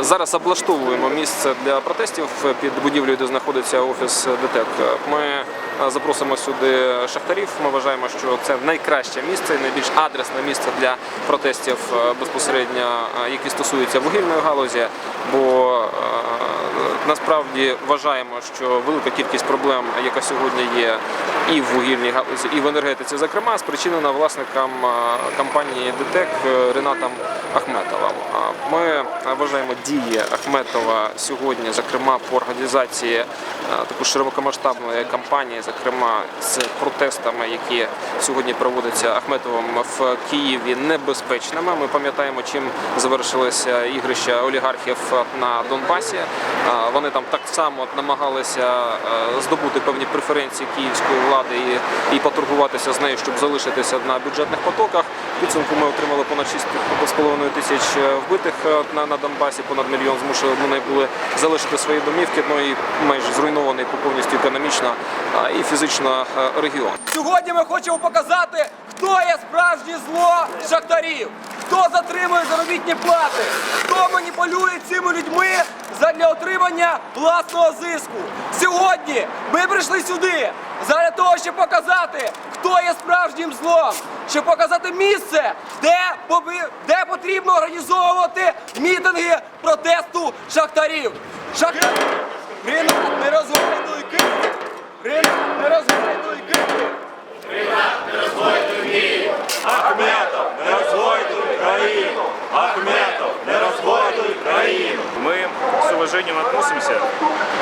Зараз облаштовуємо місце для протестів під будівлею, де знаходиться офіс ДТЕК. Ми запросимо сюди шахтарів. Ми вважаємо, що це найкраще місце, найбільш адресне місце для протестів е, безпосередньо, е, які стосуються вугільної галузі. Бо е, насправді вважаємо, що велика кількість проблем, яка сьогодні є і в вугільній галузі, і в енергетиці, зокрема, спричинена власникам компанії ДТЕК Ренатом Ахметовим. Ми вважаємо дії Ахметова сьогодні, зокрема по організації такої широкомасштабної кампанії, зокрема з протестами, які сьогодні проводяться Ахметовим в Києві, небезпечними. Ми пам'ятаємо, чим завершилися ігрища олігархів на Донбасі. Вони там так само намагалися е, здобути певні преференції київської влади і, і поторгуватися з нею, щоб залишитися на бюджетних потоках. Підсумку ми отримали понад 6,5 тисяч е, вбитих е, на, на Донбасі, понад мільйон змушені були залишити свої домівки. Ну і майже зруйнований повністю економічно і фізично е, регіон. Сьогодні ми хочемо показати, хто є справжнє зло шахтарів, хто затримує заробітні плати, хто маніпулює цими людьми задля отримання власного зиску. Сьогодні ми прийшли сюди задля того, щоб показати, хто є справжнім злом, щоб показати місце, де, де потрібно організовувати мітинги протесту шахтарів. Шахтарі! Не розгойдуй уважением относимся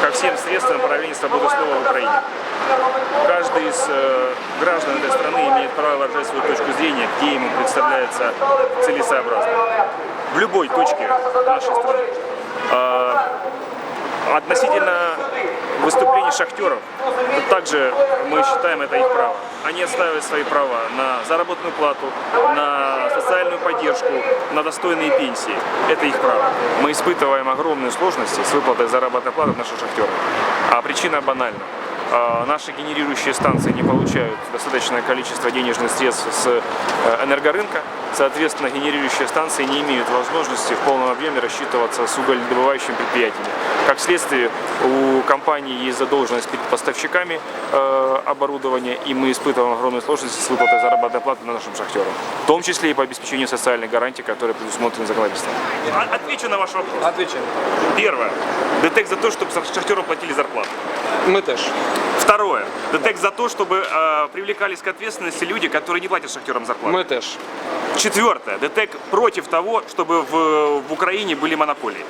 ко всем средствам проявления свободы слова в Украине. Каждый из э, граждан этой страны имеет право выражать свою точку зрения, где ему представляется целесообразно. В любой точке нашей страны. А, относительно выступлений шахтеров, также мы считаем это их право. Они отстаивают свои права на заработную плату, на социальную поддержку, на достойные пенсии. Это их право. Мы испытываем огромные сложности с выплатой заработной платы наших шахтеров. А причина банальна. А, Наши генерирующие станции не получают достаточное количество денежных средств с э, энергорынка. Соответственно, генерирующие станции не имеют возможности в полном объеме рассчитываться с угольдобывающими предприятиями. Как следствие, у компании есть задолженность перед поставщиками э, оборудования, и мы испытываем огромные сложности с выплатой заработной платы нашим шахтерам. В том числе и по обеспечению социальных гарантий, которые предусмотрены законодательством. А, Отвечу на ваш вопрос. Отвечаємо. Первое. ДТЭК за то, чтобы шахтерам платили зарплату. Ми теж. Второе. ДТЭК за то, чтобы э, привлекались к ответственности люди, которые не платят шахтерам зарплату. Ми теж. Четвертое. ДТЭК против того, чтобы в, в Украине были монополии.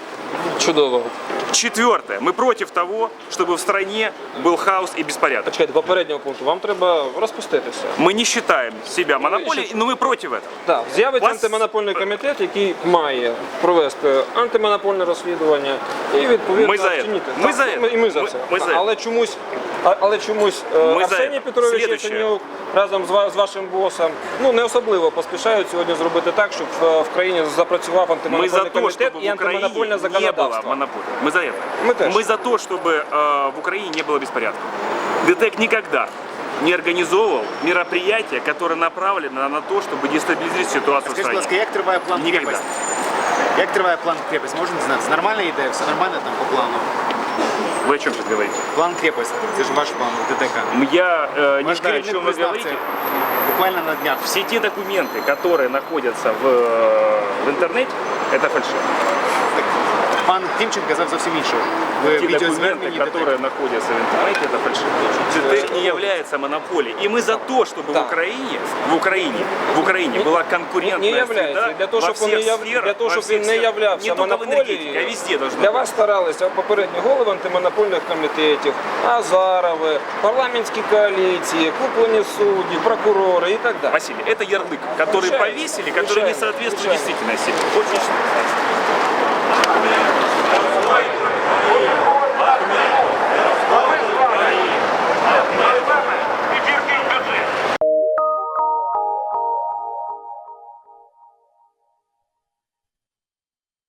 Чудово. Четвертое. Мы против того, чтобы в стране был хаос и беспорядок. Почекайте, до попереднього пункту. Вам треба розпуститися. Мы не считаем себя монополией, но мы против этого. Так, з'явиться Вас- антимонопольний комітет, який має провести антимонопольне розслідування і відповідно Ми за це. вчинити. Ми Так, за це. Ми, і ми за Ми- це. ми за це. Але чомусь, а- але чомусь е, Ми за Арсеній це. Петрович Слідуюче. Яценюк разом з, ва- з вашим босом ну не особливо поспішають сьогодні зробити так, щоб е, в країні запрацював Мы за антимонопольний то, комітет чтобы і в Украине антимонопольне не было законодавство. монополии. Мы за это. Мы тоже. Мы за то, чтобы э, в Украине не было беспорядка. ДТЭК никогда не организовывал мероприятия, которые направлены на то, чтобы дестабилизировать ситуацию в Скажіть, будь стране. ласка, як триває план Ніколи. крепості? Як триває план крепості? Можна дізнатися? Нормальна ідея, все нормально там по плану. Вы о чем сейчас говорите? План крепості, це ж ваш план ДТК. Я э, не Ваш знаю, о керівник чем вы признав говорите. це буквально на днях. Все те документы, которые находятся в, э, в интернете, это фальшивые. Пан Тимченко казав зовсім іншого. Ви Те відеозверненні документы, которые ДТК. находятся в интернете, это фальшивые. ДТЭК не является монополией. И мы за то, чтобы Да. в Украине, в Украине, в Украине была конкурентная не являється. среда Для того, во щоб він всех не яв... сферах, для того, во щоб всех він не сферах. являвся не только в энергетике, а монополією, везде должно для быть. вас старалися попередні голови антимонопольних комітетів, Азарови, парламентські коаліції, куплені судді, прокурори і так далі. Василий, это ярлык, который Случайно. повесили, который не Случайно. соответствует Случайно. действительности. Очень Oito.